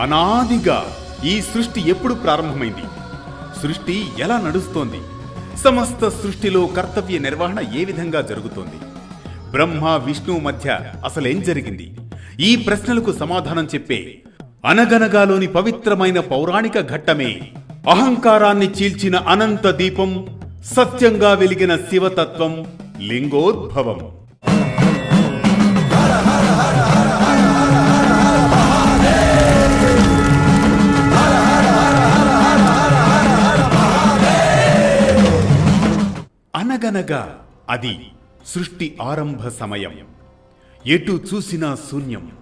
అనాదిగా ఈ సృష్టి ఎప్పుడు ప్రారంభమైంది? సృష్టి ఎలా నడుస్తోంది? సమస్త సృష్టిలో కర్తవ్య నిర్వహణ ఏ విధంగా జరుగుతోంది? బ్రహ్మ విష్ణువు మధ్య అసలేం జరిగింది? ఈ ప్రశ్నలకు సమాధానం చెప్పే అనగనగాలోని పవిత్రమైన పౌరాణిక ఘట్టమే అహంకారాన్ని చీల్చిన అనంత దీపం సత్యంగా వెలిగిన శివతత్వం లింగోద్భవం. అనగనగా అది సృష్టి ఆరంభ సమయం. ఎటు చూసినా శూన్యం.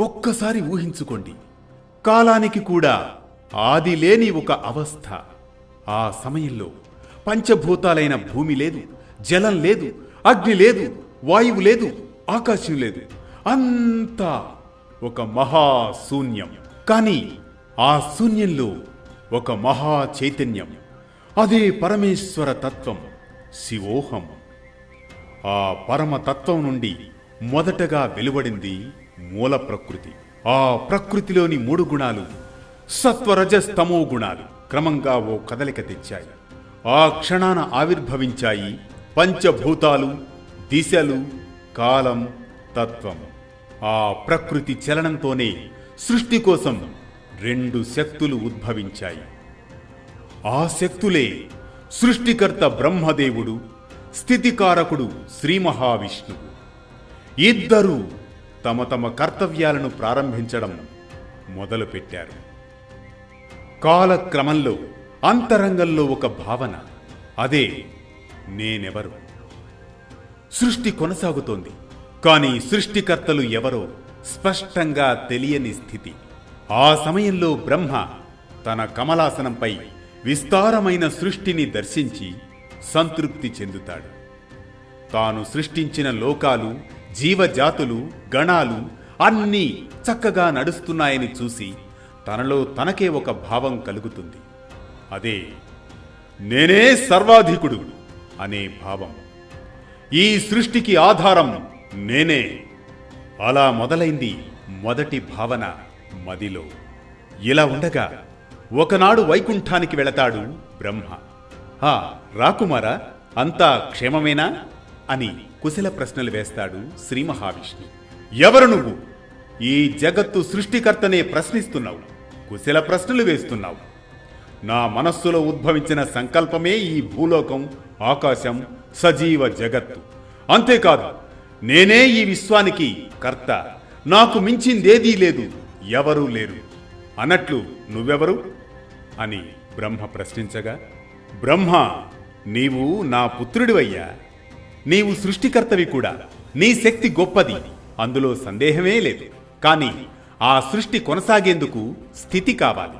ఒక్కసారి ఊహించుకోండి. కాలానికి కూడా ఆది లేని ఒక అవస్థ. ఆ సమయంలో పంచభూతాలైన భూమి లేదు జలం లేదు అగ్ని లేదు వాయువు లేదు ఆకాశం లేదు. అంతా ఒక మహాశూన్యం కానీ ఆ శూన్యంలో ఒక మహా చైతన్యం. అదే పరమేశ్వర తత్వం. శివోహం ఆ పరమతత్వం నుండి మొదటగా వెలువడింది మూల ప్రకృతి. ఆ ప్రకృతిలోని మూడు గుణాలు సత్వరజస్తమో గుణాలు క్రమంగా ఓ కదలిక తెచ్చాయి. ఆ క్షణాన ఆవిర్భవించాయి పంచభూతాలు దిశలు కాలం తత్వం. ఆ ప్రకృతి చలనంతోనే సృష్టి కోసం రెండు శక్తులు ఉద్భవించాయి. ఆ శక్తులే సృష్టికర్త బ్రహ్మదేవుడు స్థితికారకుడు శ్రీ మహావిష్ణువు. ఇద్దరూ తమ తమ కర్తవ్యాలను ప్రారంభించడం మొదలుపెట్టారు. కాలక్రమంలో అంతరంగంలో ఒక భావన అదే నేనెవరు? సృష్టి కొనసాగుతోంది కానీ సృష్టికర్తలు ఎవరో స్పష్టంగా తెలియని స్థితి. ఆ సమయంలో బ్రహ్మ తన కమలాసనంపై విస్తారమైన సృష్టిని దర్శించి సంతృప్తి చెందుతాడు. తాను సృష్టించిన లోకాలు జీవజాతులు గణాలు అన్నీ చక్కగా నడుస్తున్నాయని చూసి తనలో తనకే ఒక భావం కలుగుతుంది. అదే నేనే సర్వాధికుడు అనే భావం. ఈ సృష్టికి ఆధారం నేనే. అలా మొదలైంది మొదటి భావన మదిలో. ఇలా ఉండగా ఒకనాడు వైకుంఠానికి వెళతాడు బ్రహ్మ. హా రాకుమారా అంతా క్షేమమేనా? అని కుశల ప్రశ్నలు వేస్తాడు శ్రీ మహావిష్ణు. ఎవరు నువ్వు? ఈ జగత్తు సృష్టికర్తనే ప్రశ్నిస్తున్నావు కుశల ప్రశ్నలు వేస్తున్నావు. నా మనస్సులో ఉద్భవించిన సంకల్పమే ఈ భూలోకం ఆకాశం సజీవ జగత్తు. అంతేకాదు నేనే ఈ విశ్వానికి కర్త నాకు మించిందేదీ లేదు ఎవరూ లేరు. అన్నట్లు నువ్వెవరు? అని బ్రహ్మ ప్రశ్నించగా బ్రహ్మ నీవు నా పుత్రుడివయ్యా. నీవు సృష్టికర్తవి కూడా. నీ శక్తి గొప్పది. అందులో సందేహమే లేదు. కానీ ఆ సృష్టి కొనసాగేందుకు స్థితి కావాలి.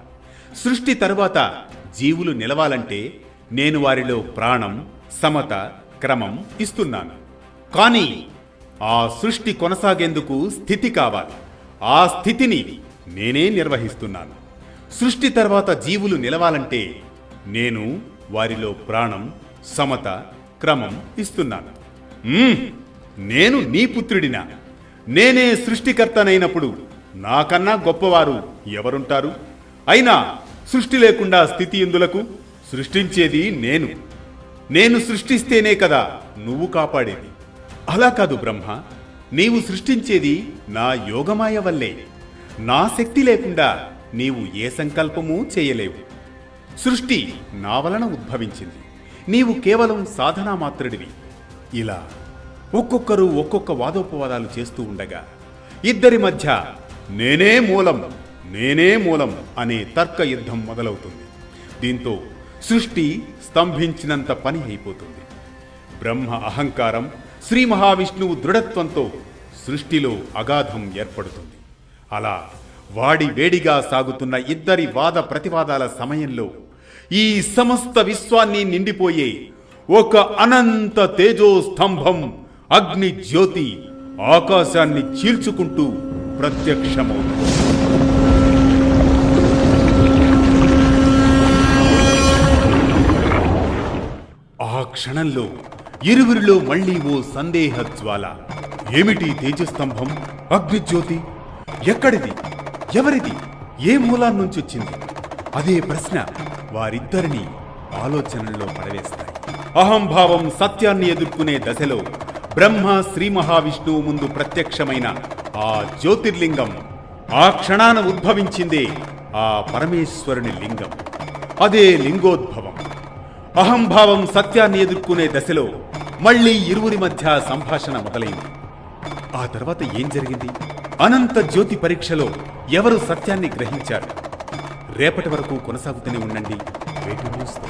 సృష్టి తరువాత జీవులు నిలవాలంటే నేను వారిలో ప్రాణం సమత క్రమం ఇస్తున్నాను. కానీ ఆ సృష్టి కొనసాగేందుకు స్థితి కావాలి. ఆ స్థితిని నేనే నిర్వహిస్తున్నాను. సృష్టి తర్వాత జీవులు నిలవాలంటే నేను వారిలో ప్రాణం సమత క్రమం ఇస్తున్నాను. నేను నీ పుత్రుడినా. నేనే సృష్టికర్తనైనప్పుడు నాకన్నా గొప్పవారు ఎవరుంటారు? అయినా సృష్టి లేకుండా స్థితి ఇందులకు సృష్టించేది నేను. నేను సృష్టిస్తేనే కదా నువ్వు కాపాడేది. అలా కాదు బ్రహ్మ. నీవు సృష్టించేది నా యోగమాయ వల్లే. నా శక్తి లేకుండా నీవు ఏ సంకల్పమూ చేయలేవు. సృష్టి నా వలన ఉద్భవించింది. నీవు కేవలం సాధనా మాత్రుడివి ఇలా ఒక్కొక్కరు ఒక్కొక్క వాదోపవాదాలు చేస్తూ ఉండగా ఇద్దరి మధ్య నేనే మూలం నేనే మూలం అనే తర్క యుద్ధం మొదలవుతుంది. దీంతో సృష్టి స్తంభించినంత పని అయిపోతుంది. బ్రహ్మ అహంకారం శ్రీ మహావిష్ణువు దృఢత్వంతో సృష్టిలో అగాధం ఏర్పడుతుంది. అలా వాడి వేడిగా సాగుతున్న ఇద్దరి వాద ప్రతివాదాల సమయంలో ఈ సమస్త విశ్వాన్ని నిండిపోయే ఒక అనంత తేజోస్తంభం అగ్ని జ్యోతి ఆకాశాన్ని చీల్చుకుంటూ ప్రత్యక్షమవుతుంది. ఆ క్షణంలో ఇరువురిలో మళ్ళీ ఓ సందేహ జ్వాల ఏమిటి తేజస్తంభం? అగ్నిజ్యోతి? ఎక్కడిది? ఎవరిది? ఏ మూలాన్ని నుంచి వచ్చింది? అదే ప్రశ్న వారిద్దరిని ఆలోచనల్లో పడవేస్తాయి. అహంభావం సత్యాన్ని ఎదుర్కొనే దశలో బ్రహ్మ శ్రీ మహావిష్ణువు ముందు ప్రత్యక్షమైన ఆ జ్యోతిర్లింగం ఆ క్షణాన ఉద్భవించిందే ఆ పరమేశ్వరుని లింగం. అదే లింగోద్భవం. అహంభావం సత్యాన్ని ఎదుర్కొనే దశలో మళ్ళీ ఇరువురి మధ్య సంభాషణ మొదలైంది. ఆ తర్వాత ఏం జరిగింది? అనంత జ్యోతి పరీక్షలో ఎవరు సత్యాన్ని గ్రహించారు? రేపటి వరకు కొనసాగుతూనే ఉండండి. వేటు న్యూస్తో